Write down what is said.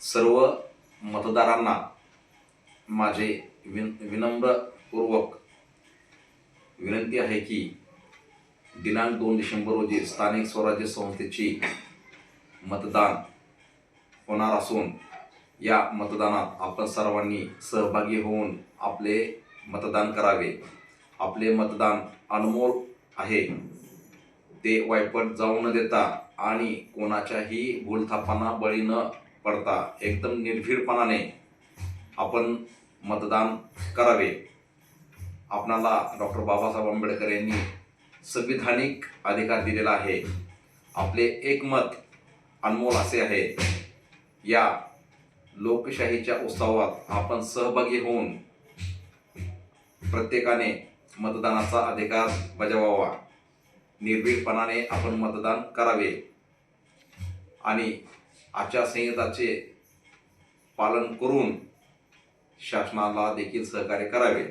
सर्व मतदारांना माझे विन विनम्रपूर्वक विनंती आहे की दिनांक दोन डिसेंबर रोजी स्थानिक स्वराज्य संस्थेची मतदान होणार असून या मतदानात आपण सर्वांनी सहभागी होऊन आपले मतदान करावे. आपले मतदान अनमोल आहे. ते वायपट जाऊ न देता आणि कोणाच्याही भूलथापांना बळी न पडता. एकदम निर्भीडपणाने आपण मतदान करावे. आपणाला डॉक्टर बाबासाहेब आंबेडकर यांनी संविधानिक अधिकार दिलेला आहे. आपले एक मत अनमोल असे आहे. या लोकशाहीच्या उत्सवात आपण सहभागी होऊन प्रत्येकाने मतदानाचा अधिकार बजावावा. निर्भीडपणाने आपण मतदान करावे. आणि आचारसंहिताचे पालन करून शासनाला देखील सहकार्य करावे.